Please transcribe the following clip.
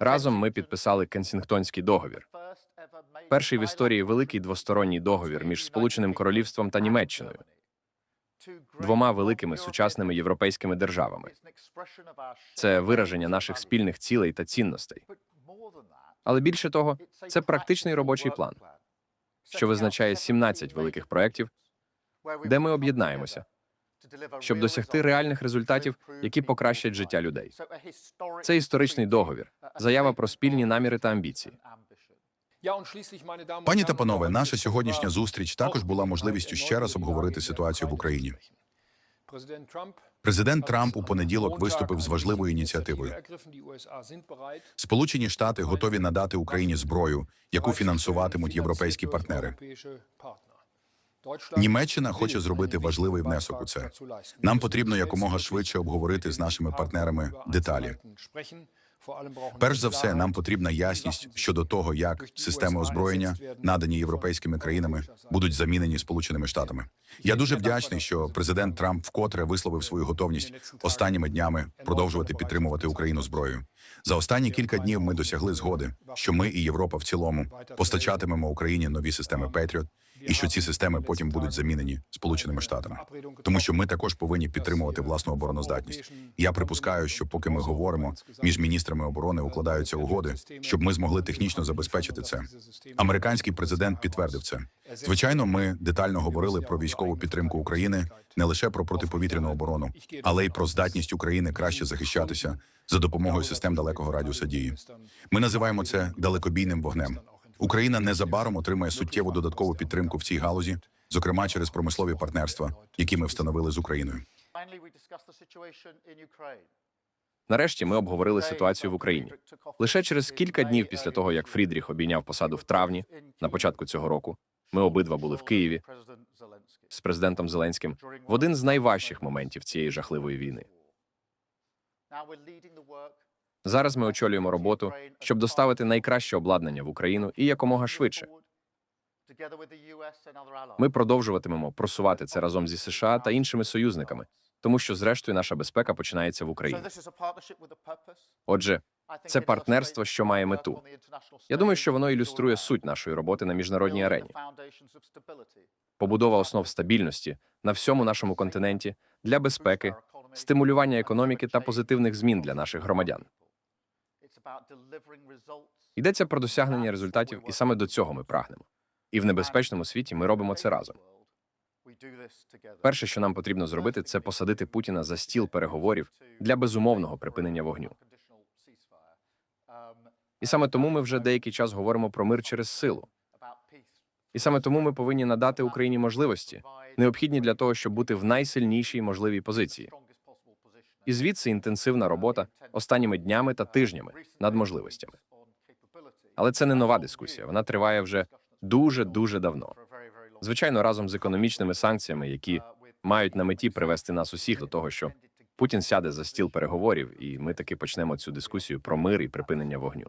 Разом ми підписали Кенсінгтонський договір. Перший в історії великий двосторонній договір між Сполученим Королівством та Німеччиною, двома великими сучасними європейськими державами. Це вираження наших спільних цілей та цінностей. Але більше того, це практичний робочий план, що визначає 17 великих проєктів, де ми об'єднаємося, щоб досягти реальних результатів, які покращать життя людей. Це історичний договір, заява про спільні наміри та амбіції. Пані та панове, наша сьогоднішня зустріч також була можливістю ще раз обговорити ситуацію в Україні. Президент Трамп у понеділок виступив з важливою ініціативою. Сполучені Штати готові надати Україні зброю, яку фінансуватимуть європейські партнери. Німеччина хоче зробити важливий внесок у це. Нам потрібно якомога швидше обговорити з нашими партнерами деталі. Перш за все, нам потрібна ясність щодо того, як системи озброєння, надані європейськими країнами, будуть замінені Сполученими Штатами. Я дуже вдячний, що президент Трамп вкотре висловив свою готовність останніми днями продовжувати підтримувати Україну зброєю. За останні кілька днів ми досягли згоди, що ми і Європа в цілому постачатимемо Україні нові системи Patriot, і що ці системи потім будуть замінені Сполученими Штатами. Тому що ми також повинні підтримувати власну обороноздатність. Я припускаю, що поки ми говоримо, між міністрами оборони укладаються угоди, щоб ми змогли технічно забезпечити це. Американський президент підтвердив це. Звичайно, ми детально говорили про військову підтримку України не лише про протиповітряну оборону, але й про здатність України краще захищатися за допомогою систем далекого радіуса дії. Ми називаємо це далекобійним вогнем. Україна незабаром отримає суттєву додаткову підтримку в цій галузі, зокрема через промислові партнерства, які ми встановили з Україною. Нарешті ми обговорили ситуацію в Україні. Лише через кілька днів після того, як Фрідріх обійняв посаду в травні, на початку цього року, ми обидва були в Києві з президентом Зеленським в один з найважчих моментів цієї жахливої війни. Зараз ми очолюємо роботу, щоб доставити найкраще обладнання в Україну і якомога швидше. Ми продовжуватимемо просувати це разом зі США та іншими союзниками, тому що, зрештою, наша безпека починається в Україні. Отже, це партнерство, що має мету. Я думаю, що воно ілюструє суть нашої роботи на міжнародній арені. Побудова основ стабільності на всьому нашому континенті для безпеки, стимулювання економіки та позитивних змін для наших громадян. Йдеться про досягнення результатів, і саме до цього ми прагнемо. І в небезпечному світі ми робимо це разом. Перше, що нам потрібно зробити, це посадити Путіна за стіл переговорів для безумовного припинення вогню. І саме тому ми вже деякий час говоримо про мир через силу. І саме тому ми повинні надати Україні можливості, необхідні для того, щоб бути в найсильнішій можливій позиції. І звідси інтенсивна робота останніми днями та тижнями над можливостями. Але це не нова дискусія. Вона триває вже дуже дуже давно. Звичайно, разом з економічними санкціями, які мають на меті привести нас усіх до того, що Путін сяде за стіл переговорів, і ми таки почнемо цю дискусію про мир і припинення вогню.